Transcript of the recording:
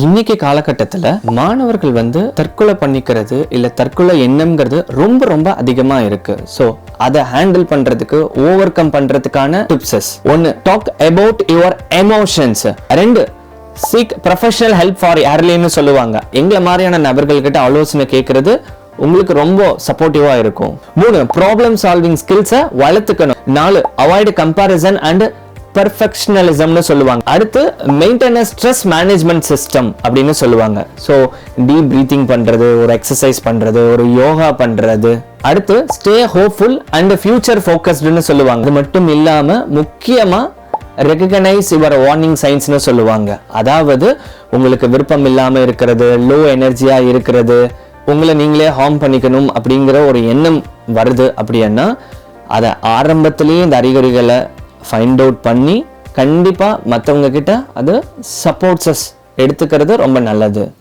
இன்னைக்கு காலகட்டத்துல மாணவர்கள் வந்து தற்கொலை பண்ணிக்கிறது இல்ல தற்கொலை எண்ணம்ங்கிறது ரொம்ப ரொம்ப அதிகமா இருக்கு. சோ அதை ஹேண்டில் பண்றதுக்கு ஓவர் கம் பண்றதுக்கான டிப்ஸஸ் ஒன்னு டாக் அபவுட் யுவர் எமோஷன்ஸ் ரெண்டு சீக் ப்ரொஃபஷனல் ஹெல்ப் ஃபார் யார்லேன்னு சொல்லுவாங்க. எங்களை மாதிரியான நபர்கள்கிட்ட ஆலோசனை கேட்கறது உங்களுக்கு ரொம்ப சப்போர்ட்டிவா இருக்கும். மூணு ப்ராப்ளம் சால்விங் ஸ்கில்ஸை வளர்த்துக்கணும். நாலு அவாய்டு கம்பாரிசன் அண்ட் பெர்ஃபெக்ஷனலிசம்னு சொல்லுவாங்க. அடுத்து மெயின்டெனன்ஸ் ஸ்ட்ரெஸ் மேனேஜ்மெண்ட் சிஸ்டம் அப்படின்னு சொல்லுவாங்க. ஸோ டீப் ப்ரீத்திங் பண்ணுறது ஒரு எக்ஸசைஸ் பண்ணுறது ஒரு யோகா பண்ணுறது அடுத்து ஸ்டே ஹோப்ஃபுல் அண்ட் ஃபியூச்சர் ஃபோக்கஸ்டுன்னு சொல்லுவாங்க. அது மட்டும் இல்லாமல் முக்கியமாக ரெகனைஸ் யுவர் வார்னிங் சைன்ஸ்னு சொல்லுவாங்க. அதாவது உங்களுக்கு விருப்பம் இல்லாமல் இருக்கிறது லோ எனர்ஜியாக இருக்கிறது உங்களை நீங்களே ஹார்ம் பண்ணிக்கணும் அப்படிங்கிற ஒரு எண்ணம் வருது அப்படின்னா அதை ஆரம்பத்திலேயே இந்த அறிகுறிகளை ஃபைண்ட் அவுட் பண்ணி கண்டிப்பாக மற்றவங்க கிட்ட அது சப்போர்ட்ஸஸ் எடுத்துக்கிறது ரொம்ப நல்லது.